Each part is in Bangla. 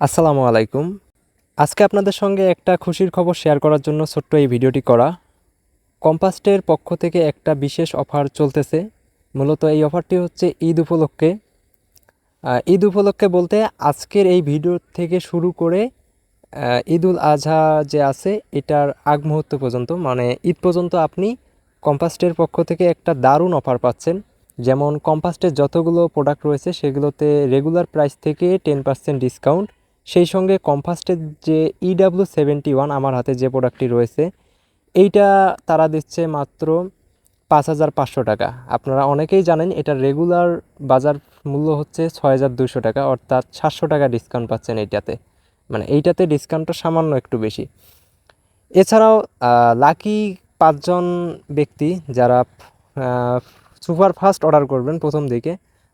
আসসালামু আলাইকুম। আজকে আপনাদের সঙ্গে একটা খুশির খবর শেয়ার করার জন্য ছোট্ট এই ভিডিওটি করা। কম্পাস্টের পক্ষ থেকে একটা বিশেষ অফার চলতেছে। মূলত এই অফারটি হচ্ছে ঈদ উপলক্ষে। ঈদ উপলক্ষে বলতে আজকের এই ভিডিও থেকে শুরু করে ঈদুল আজহা যে আছে, এটার আগ মুহূর্ত পর্যন্ত মানে ঈদ পর্যন্ত আপনি কম্পাস্টের পক্ষ থেকে একটা দারুণ অফার পাচ্ছেন। যেমন কম্পাস্টের যতগুলো প্রোডাক্ট রয়েছে, সেগুলোতে রেগুলার প্রাইস থেকে টেন পার্সেন্ট ডিসকাউন্ট সেই সঙ্গে কম্পাস্টের যে ইডাব্লিউ সেভেন্টি ওয়ান আমার হাতে যে প্রোডাক্টটি রয়েছে, এইটা তারা দিচ্ছে মাত্র পাঁচ হাজার পাঁচশো টাকা। আপনারা অনেকেই জানেন এটা রেগুলার বাজার মূল্য হচ্ছে ছয় হাজার দুশো টাকা, অর্থাৎ সাতশো টাকা ডিসকাউন্ট পাচ্ছেন এইটাতে। মানে এইটাতে ডিসকাউন্টটা সামান্য একটু বেশি। এছাড়াও লাকি পাঁচজন ব্যক্তি যারা সুপার ফাস্ট অর্ডার করবেন প্রথম দিকে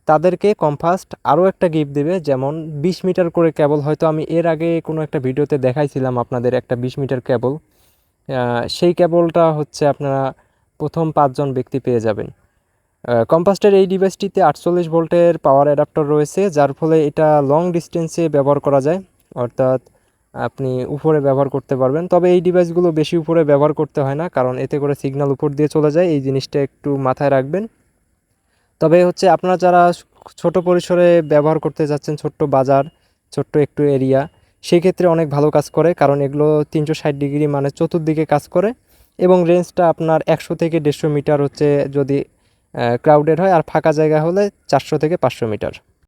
তাদেরকে কমফাস্ট আরও একটা গিফট দেবে, যেমন বিশ মিটার করে কেবল হয়তো আমি এর আগে কোনো একটা ভিডিওতে দেখাইছিলাম আপনাদের একটা বিশ মিটার কেবল সেই কেবলটা হচ্ছে আপনারা প্রথম পাঁচজন ব্যক্তি পেয়ে যাবেন। কম্পাস্টের এই ডিভাইসটিতে আটচল্লিশ ভোল্টের পাওয়ার অ্যাডাপ্টার রয়েছে, যার ফলে এটা লং ডিস্টেন্সে ব্যবহার করা যায়, অর্থাৎ আপনি উপরে ব্যবহার করতে পারবেন। তবে এই ডিভাইসগুলো বেশি উপরে ব্যবহার করতে হয় না, কারণ এতে করে সিগন্যাল উপর দিয়ে চলে যায়। এই জিনিসটা একটু মাথায় রাখবেন। তবে হচ্ছে আপনারা যারা ছোট পরিসরে ব্যবহার করতে যাচ্ছেন, ছোট্ট বাজার, ছোট্ট একটু এরিয়া সেই ক্ষেত্রে অনেক ভালো কাজ করে। কারণ এগুলো তিনশো ষাট ডিগ্রি মানে চতুর্দিকে কাজ করে এবং রেঞ্জটা আপনার একশো থেকে দেড়শো মিটার হচ্ছে যদি ক্রাউডেড হয় আর ফাঁকা জায়গা হলে চারশো থেকে পাঁচশো মিটার।